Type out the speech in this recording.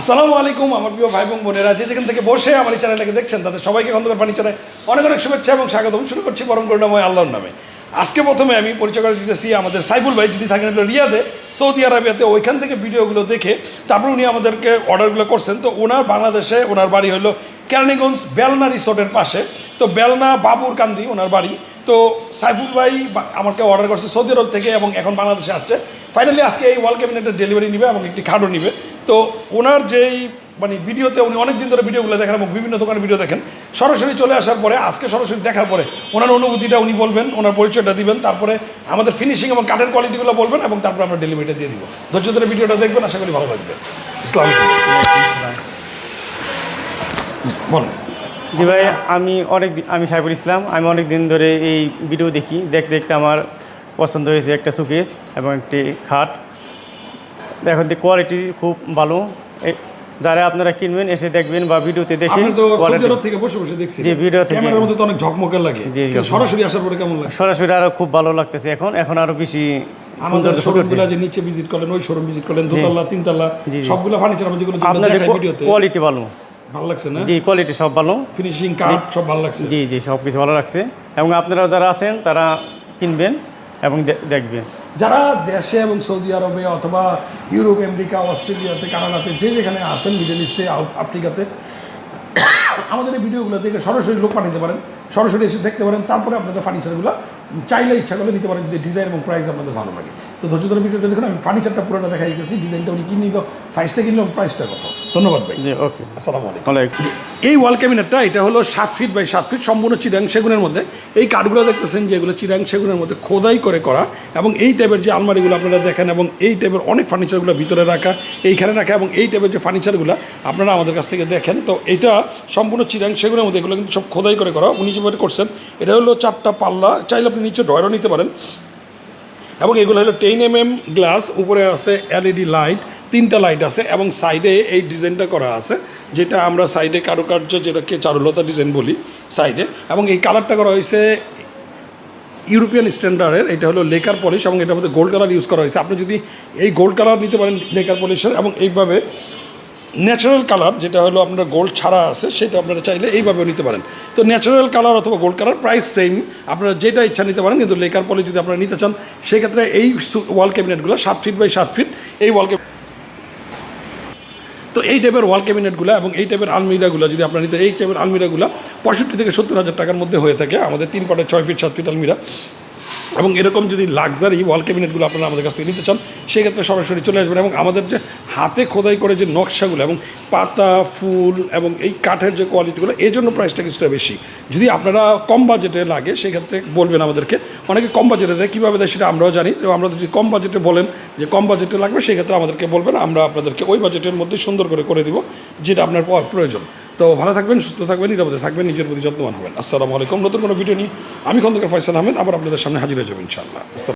আসসালামু আলাইকুম, আমার প্রিয় ভাই বোন, বোনেরা। যে যেখান থেকে বসে আমার এই চ্যানেলটাকে দেখছেন, তাদের সবাইকে খন্দকার ফার্নিচারে অনেক অনেক শুভেচ্ছা এবং স্বাগতম। শুরু করছি পরম করুণাময় আল্লাহর নামে। আজকে প্রথমে আমি পরিচয় করে দিতেছি আমাদের সাইফুল ভাই, যিনি থাকেন রিয়াদে, সৌদি আরবিয়াতে। ওইখান থেকে ভিডিওগুলো দেখে তারপর উনি আমাদেরকে অর্ডারগুলো করছেন। তো ওনার বাংলাদেশে ওনার বাড়ি হলো কেরানীগঞ্জ বেলনা রিসোর্টের পাশে। তো বেলনা বাবুর কান্দি ওনার বাড়ি। তো সাইফুল ভাই আমাকে অর্ডার করছে সৌদি আরব থেকে এবং এখন বাংলাদেশে আসছে। ফাইনালি আজকে এই ওয়াল ক্যাবিনেটের ডেলিভারি নেবে এবং একটি খাটও নেবে। তো ওনার যেই মানে ভিডিওতে উনি অনেক দিন ধরে ভিডিওগুলো দেখেন এবং বিভিন্ন দোকানের ভিডিও দেখেন, সরাসরি চলে আসার পরে, আজকে সরাসরি দেখার পরে ওনার অনুভূতিটা উনি বলবেন, ওনার পরিচয়টা দিবেন, তারপরে আমাদের ফিনিশিং এবং কাঠের কোয়ালিটিগুলো বলবেন এবং তারপরে আমরা ডেলিভারিটা দিয়ে দিব। ধৈর্য ধরে ভিডিওটা দেখবেন, আশা করি ভালো লাগবে। ইসলাম বলুন। জি ভাই, আমি অনেক আমি সাইফুল ইসলাম, আমি অনেক দিন ধরে এই ভিডিও দেখি। দেখতে দেখতে আমার পছন্দ হয়েছে একটা সুকেস এবং একটি খাট। এখন কোয়ালিটি খুব ভালো। যারা আপনারা কিনবেন এসে দেখবেন বা ভিডিওতে দেখে আপনি তো সৌদি quality- আরব থেকে বসে বসে দেখছি। জি, ভিডিও থেকে। ক্যামেরার মধ্যে তো অনেক ঝকমকে লাগে। জি। সরাসরি আসার পরে কেমন লাগে? সরাসরি আরও খুব ভালো লাগতেছে এখন। এখন আরও বেশি আমাদের শোরুমগুলো যে নিচে ভিজিট করলেন ওই শোরুম ভিজিট করলেন দোতলা তিনতলা জি, জি। সবগুলো ফার্নিচার আমরা যেগুলো যেগুলো দেখাই ভিডিওতে। কোয়ালিটি ভালো। ভালো লাগছে না? জি কোয়ালিটি সব ভালো। ফিনিশিং কাট সব ভালো লাগছে। জি জি সব কিছু ভালো লাগছে। এবং আপনারা যারা আছেন তারা কিনবেন। এবং দেখবে। যারা দেশে এবং সৌদি আরবে অথবা ইউরোপ, আমেরিকা, অস্ট্রেলিয়াতে, কানাডাতে, যে যেখানে আসেন মিডল ইস্টে আফ্রিকাতে, আমাদের এই ভিডিওগুলো দেখে সরাসরি লোক পাঠাতে পারেন। সরাসরি এসে দেখতে পারেন তারপরে আপনাদের ফার্নিচারগুলো চাইলে ইচ্ছা করলে নিতে পারেন যে ডিজাইন এবং প্রাইস আপনাদের ভালো লাগে। তো ধৈর্য ধরে ভিডিওটা দেখুন আমি ফার্নিচারটা পুরোটা দেখা গেছি ডিজাইনটা উনি কিনে নিল সাইজটা কিনলাম প্রাইসটা কত। ধন্যবাদ ভাই। ওকে আসসালামু আলাইকুম। এই ওয়াল ক্যাবিনেটটা এটা হলো সাত ফিট বাই সাত ফিট সম্পূর্ণ চিরাং সেগুনের মধ্যে। এই কাঠগুলো দেখতেছেন যেগুলো চিরাং সেগুনের মধ্যে খোদাই করে করা এবং এই টাইপের যে আলমারিগুলো আপনারা দেখেন এবং এই টাইপের অনেক ফার্নিচারগুলো ভিতরে রাখা এইখানে রাখা এবং এই টাইপের যে ফার্নিচারগুলো আপনারা আমাদের কাছ থেকে দেখেন তো এটা সম্পূর্ণ চিরাং সেগুনের মধ্যে এগুলো কিন্তু সব খোদাই করে করা। উনি যেভাবে করছেন এটা হলো চারটা পাল্লা, চাইলে আপনি নিচে ডয়রও নিতে পারেন। এবং এগুলো হলো টেন এম এম গ্লাস উপরে আছে এলইডি লাইট তিনটা লাইট আছে এবং সাইডে এই ডিজাইনটা করা আছে, যেটা আমরা সাইডে কারুকার্য, যেটাকে চারুলতা ডিজাইন বলি সাইডে এবং এই কালারটা করা হয়েছে ইউরোপিয়ান স্ট্যান্ডার্ডের এটা হলো লেকার পলিশ এবং এটার মধ্যে গোল্ড কালার ইউজ করা হয়েছে। আপনি যদি এই গোল্ড কালার নিতে পারেন লেকার পলিশের এবং এইভাবে ন্যাচারাল কালার যেটা হলো আপনার গোল্ড ছাড়া আছে, সেটা আপনারা চাইলে এইভাবেও নিতে পারেন। তো ন্যাচারাল কালার অথবা গোল্ড কালার প্রাইস সেম আপনারা যেটা ইচ্ছা নিতে পারেন, কিন্তু লেকার পলিশ যদি আপনারা নিতে চান, সেক্ষেত্রে এই ওয়াল ক্যাবিনেটগুলো সাত ফিট বাই সাত ফিট এই ওয়াল তো এই টাইপের ওয়াল ক্যাবিনেটগুলো এবং এই টাইপের আলমিরাগুলো, যদি আপনারা নিতে এই টাইপের আলমিরাগুলো পঁয়ষট্টি থেকে সত্তর হাজার টাকার মধ্যে হয়ে থাকে, আমাদের তিন পাটের ছয় ফিট সাত ফিট আলমিরা। এবং এরকম যদি লাক্সারি ওয়াল ক্যাবিনেটগুলো আপনারা আমাদের কাছ থেকে নিতে চান, সেক্ষেত্রে সরাসরি চলে আসবেন। এবং আমাদের যে হাতে খোদাই করে যে নকশাগুলো এবং পাতা, ফুল এবং এই কাঠের যে কোয়ালিটিগুলো এই জন্য প্রাইসটা কিছুটা বেশি। যদি আপনারা কম বাজেটে লাগে, সেক্ষেত্রে বলবেন আমাদেরকে। অনেকে কম বাজেটে দেয়, কীভাবে দেয় সেটা আমরাও জানি। তো আমরা যদি কম বাজেটে বলেন যে কম বাজেটে লাগবে, সেক্ষেত্রে আমাদেরকে বলবেন, আমরা আপনাদেরকে ওই বাজেটের মধ্যে সুন্দর করে করে দিব, যেটা আপনার প্রয়োজন। তো ভালো থাকবেন, সুস্থ থাকবেন, নিরাপদে থাকবেন, নিজের প্রতি যত্নবান হবেন। আসসালামু আলাইকুম। নতুন কোনো ভিডিও নিয়ে আমি খন্দকার ফয়সাল আহমেদ, আবার আপনাদের সামনে হাজির হয়ে যাব ইনশাআল্লাহ।